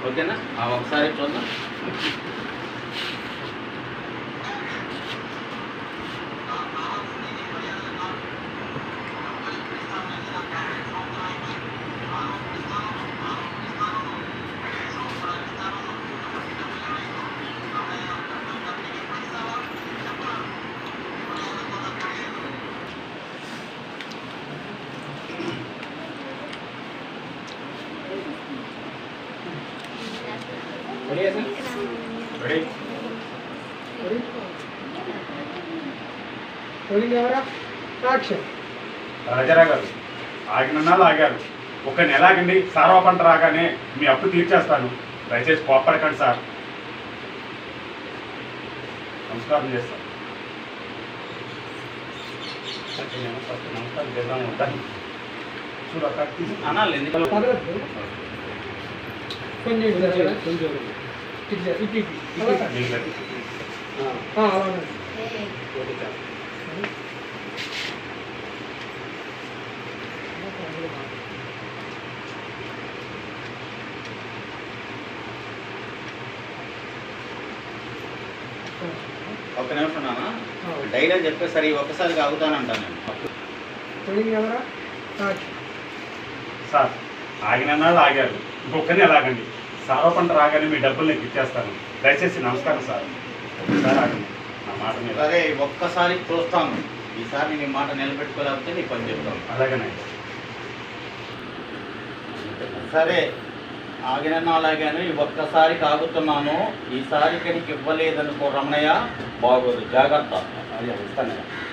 ఓకేనా? ఆ ఒకసారి చూద్దాం. రాజారా గారు ఆగినన్నాళ్ళు ఆగారు. ఒక నెల ఆగండి సారవ పంట రాగానే మీ అప్పు తీర్చేస్తాను. దయచేసి కోపడకండి సార్. నమస్కారం చేస్తాను నమస్కారం చేద్దాం ఉంటాను చూడు ఎందుకు? కదలద్దు కొంచెం? కొంచెం ఇటు ఇటు. నిమిషం నాన్న. డైలాగ్ చెప్పేసరి ఒక్కసారి ఆగుతానంటాను నేను సార్ ఆగినన్నాళ్ళు ఆగారు ఇంకొక నెల సారవ పంట రాగానే మీ డబ్బులు నేను ఇచ్చేస్తాను. దయచేసి నమస్కారం సార్. ఆగండి. నా మాట మీద. సరే ఒక్కసారి చూస్తాను. ఈసారి నీ మాట నిలబెట్టుకోలేకపోతే నీ పని చెప్తాను. అలాగనే సరే ఆగిన అలాగాను ఒక్కసారి కాగుతున్నాను. ఈసారి నీకు ఇవ్వలేదనుకో రమణయ్య బాగోదు. జాగ్రత్త. అది ఇస్తాను